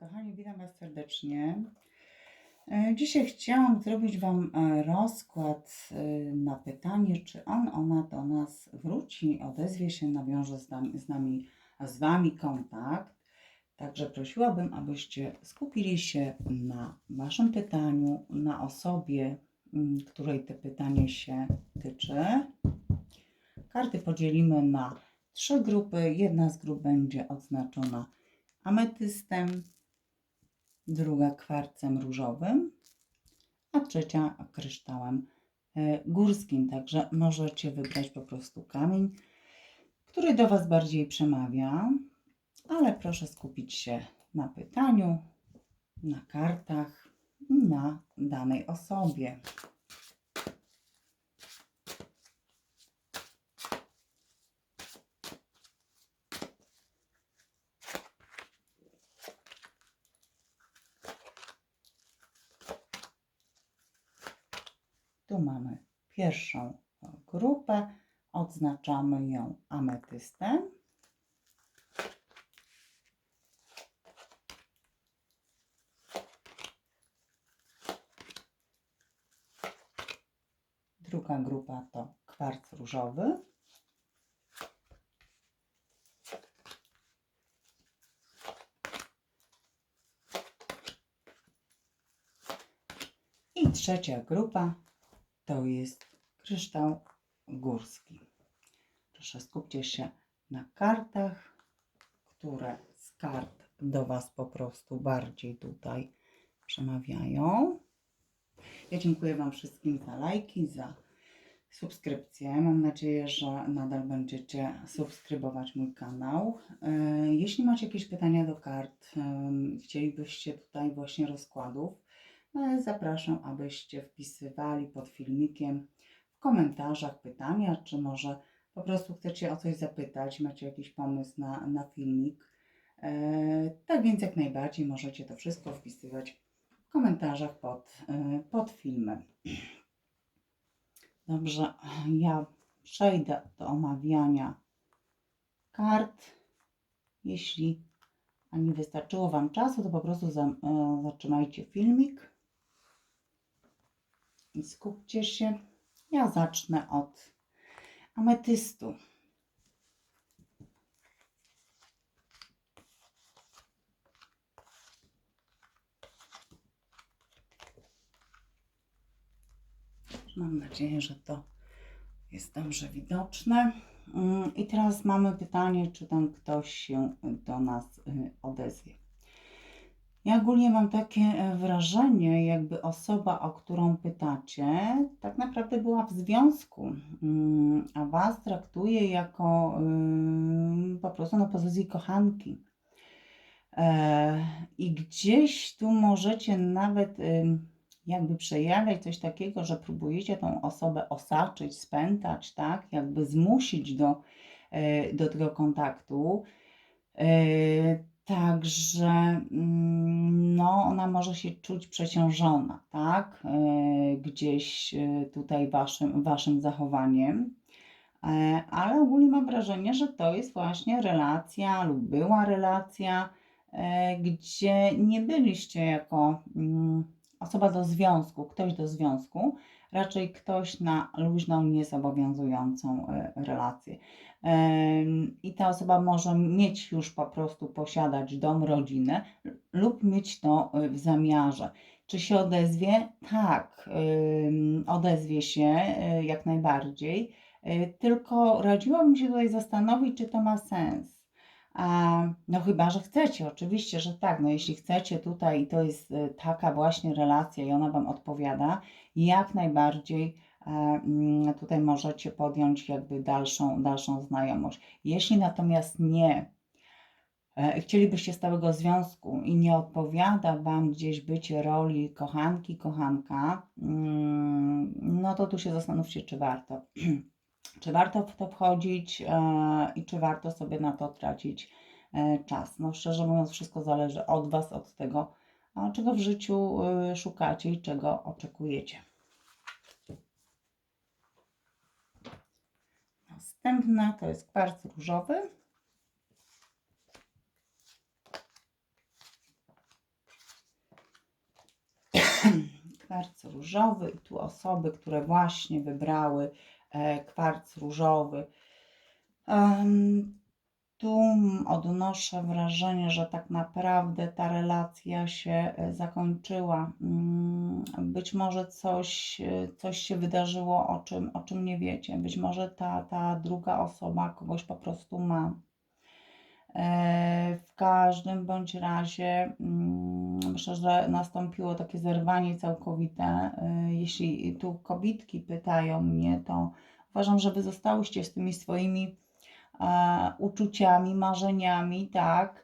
Kochani, witam Was serdecznie. E, Dzisiaj chciałam zrobić Wam e, rozkład e, na pytanie, czy on, ona do nas wróci, odezwie się, nawiąże z nami, z, nami, z Wami kontakt. Także prosiłabym, abyście skupili się na Waszym pytaniu, na osobie, której to pytanie się tyczy. Karty podzielimy na trzy grupy. Jedna z grup będzie odznaczona ametystem, druga kwarcem różowym, a trzecia kryształem e, górskim. Także możecie wybrać po prostu kamień, który do Was bardziej przemawia, ale proszę skupić się na pytaniu, na kartach na danej osobie. Tu mamy pierwszą grupę, odznaczamy ją ametystem. Druga grupa to kwarc różowy. I trzecia grupa to jest kryształ górski. Proszę skupcie się na kartach, które z kart do Was po prostu bardziej tutaj przemawiają. Ja dziękuję Wam wszystkim za lajki, za subskrypcję. Mam nadzieję, że nadal będziecie subskrybować mój kanał. E, Jeśli macie jakieś pytania do kart, em, chcielibyście tutaj właśnie rozkładów, e, zapraszam, abyście wpisywali pod filmikiem w komentarzach pytania, czy może po prostu chcecie o coś zapytać, macie jakiś pomysł na, na filmik. E, Tak więc jak najbardziej możecie to wszystko wpisywać w komentarzach pod, e, pod filmem. Dobrze, ja przejdę do omawiania kart. Jeśli nie wystarczyło Wam czasu, to po prostu e, zatrzymajcie filmik i skupcie się. Ja zacznę od ametystu. Mam nadzieję, że to jest dobrze widoczne. Mm, I teraz mamy pytanie, czy tam ktoś się do nas y, odezwie. Ja ogólnie mam takie e, wrażenie, jakby osoba, o którą pytacie, tak naprawdę była w związku, mm, a Was traktuje jako ym, po prostu na pozycji kochanki. E, I gdzieś tu możecie nawet jakby przejawiać coś takiego, że próbujecie tą osobę osaczyć, spętać, tak? Jakby zmusić do, e, do tego kontaktu. Także mm, no, ona może się czuć przeciążona, tak? E, Gdzieś e, tutaj waszym, waszym zachowaniem. E, Ale ogólnie mam wrażenie, że to jest właśnie relacja lub była relacja, gdzie nie byliście jako mm, osoba do związku, ktoś do związku, raczej ktoś na luźną, niezobowiązującą e, relację. I ta osoba może mieć już po prostu posiadać dom, rodzinę lub mieć to e, w zamiarze. Czy się odezwie? Tak, odezwie się e, jak najbardziej. Tylko radziłabym się tutaj zastanowić, czy to ma sens. No chyba, że chcecie, oczywiście, że tak. No jeśli chcecie tutaj i to jest e, taka właśnie relacja i ona Wam odpowiada, jak najbardziej e, mm, tutaj możecie podjąć jakby dalszą, dalszą znajomość. Jeśli natomiast nie, e, chcielibyście stałego związku i nie odpowiada Wam gdzieś bycie roli kochanki, kochanka, mm, no to tu się zastanówcie, czy warto. czy warto w to wchodzić e, i czy warto sobie na to tracić e, czas. No szczerze mówiąc, wszystko zależy od Was, od tego, czego w życiu y, szukacie i czego oczekujecie. Następna to jest kwarc różowy. kwarc różowy i tu osoby, które właśnie wybrały kwarc różowy. Tu odnoszę wrażenie, że tak naprawdę ta relacja się e, zakończyła. Mm, Być może coś, e, coś się wydarzyło, o czym, o czym nie wiecie. Być może ta, ta druga osoba kogoś po prostu ma. E, W każdym bądź razie mm, myślę, że nastąpiło takie zerwanie całkowite. E, Jeśli tu kobitki pytają mnie, to uważam, że wy zostałyście z tymi swoimi e, uczuciami, marzeniami, tak,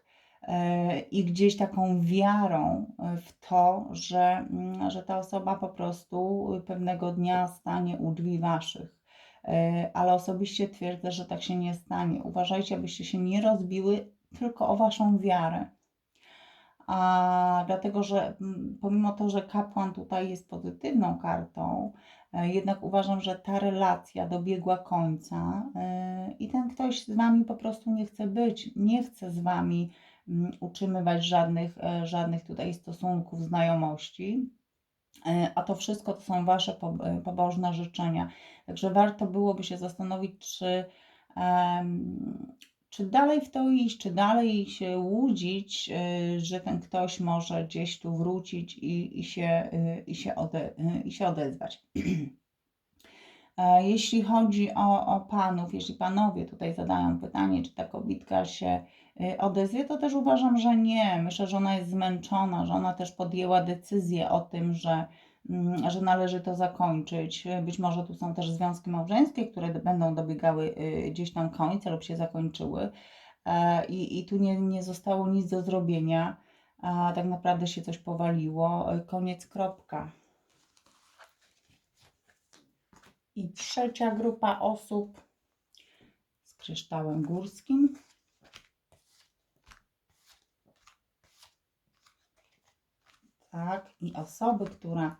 i gdzieś taką wiarą w to, że, mm, że ta osoba po prostu pewnego dnia stanie u drzwi waszych. E, Ale osobiście twierdzę, że tak się nie stanie. Uważajcie, abyście się nie rozbiły tylko o waszą wiarę. A dlatego, że mm, pomimo to, że kapłan tutaj jest pozytywną kartą, e, jednak uważam, że ta relacja dobiegła końca e, i ten ktoś z wami po prostu nie chce być, nie chce z wami mm, utrzymywać żadnych, żadnych tutaj stosunków, znajomości. E, A to wszystko to są wasze e, pobożne życzenia. Także warto byłoby się zastanowić, czy, czy dalej w to iść, czy dalej się łudzić, e, że ten ktoś może gdzieś tu wrócić i, i, się, i, się, ode, i się odezwać. E, Jeśli chodzi o, o panów, jeśli panowie tutaj zadają pytanie, czy ta kobitka się y, odezwie, to też uważam, że nie. Myślę, że ona jest zmęczona, że ona też podjęła decyzję o tym, że, mm, że należy to zakończyć. Być może tu są też związki małżeńskie, które będą dobiegały y, gdzieś tam końca lub się zakończyły. E, I, i tu nie, nie zostało nic do zrobienia. Tak naprawdę się coś powaliło. Koniec, kropka. I trzecia grupa osób z kryształem górskim. Tak, i osoby, która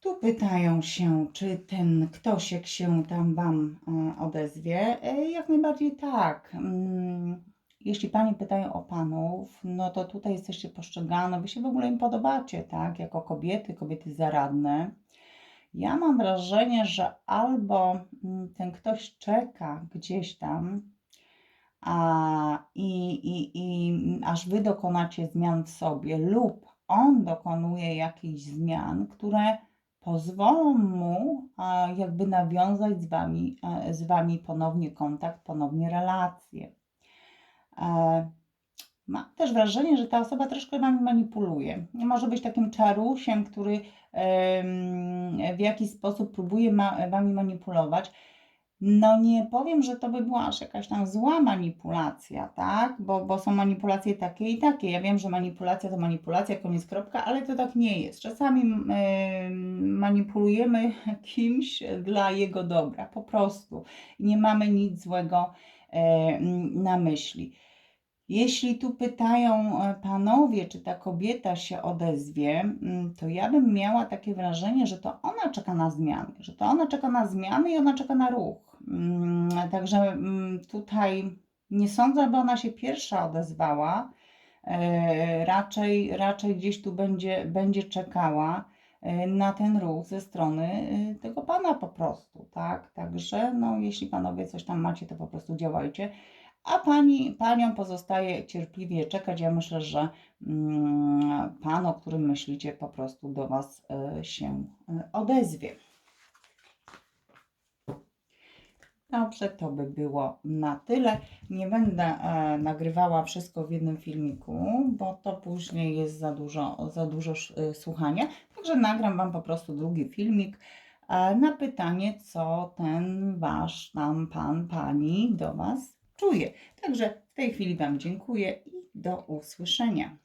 tu pytają się, czy ten ktośek się tam Wam e, odezwie. E, Jak najbardziej tak. Mm, Jeśli Panie pytają o Panów, no to tutaj jesteście postrzegane, Wy się w ogóle im podobacie, tak? Jako kobiety, kobiety zaradne. Ja mam wrażenie, że albo mm, ten ktoś czeka gdzieś tam, a, i, i, i mm, aż wy dokonacie zmian w sobie, lub on dokonuje jakichś zmian, które pozwolą mu a, jakby nawiązać z wami, e, z wami ponownie kontakt, ponownie relacje. E, Mam też wrażenie, że ta osoba troszkę wami manipuluje. Może być takim czarusiem, który w jakiś sposób próbuje wami manipulować. No nie powiem, że to by była aż jakaś tam zła manipulacja, tak? Bo, bo są manipulacje takie i takie. Ja wiem, że manipulacja to manipulacja, koniec kropka, ale to tak nie jest. Czasami em, manipulujemy kimś dla jego dobra, po prostu. Nie mamy nic złego em, na myśli. Jeśli tu pytają e, panowie, czy ta kobieta się odezwie, mm, to ja bym miała takie wrażenie, że to ona czeka na zmiany, że to ona czeka na zmiany i ona czeka na ruch. Mm, Także mm, tutaj nie sądzę, aby ona się pierwsza odezwała. E, Raczej, raczej gdzieś tu będzie, będzie czekała e, na ten ruch ze strony tego pana po prostu, tak? Także no, jeśli panowie coś tam macie, to po prostu działajcie. A pani, panią pozostaje cierpliwie czekać. Ja myślę, że mm, pan, o którym myślicie, po prostu do Was e, się e, odezwie. Dobrze, to by było na tyle. Nie będę e, nagrywała wszystko w jednym filmiku, bo to później jest za dużo, za dużo e, słuchania. Także nagram Wam po prostu drugi filmik e, na pytanie, co ten Wasz tam pan, pani do Was czuje. Także w tej chwili Wam dziękuję i do usłyszenia.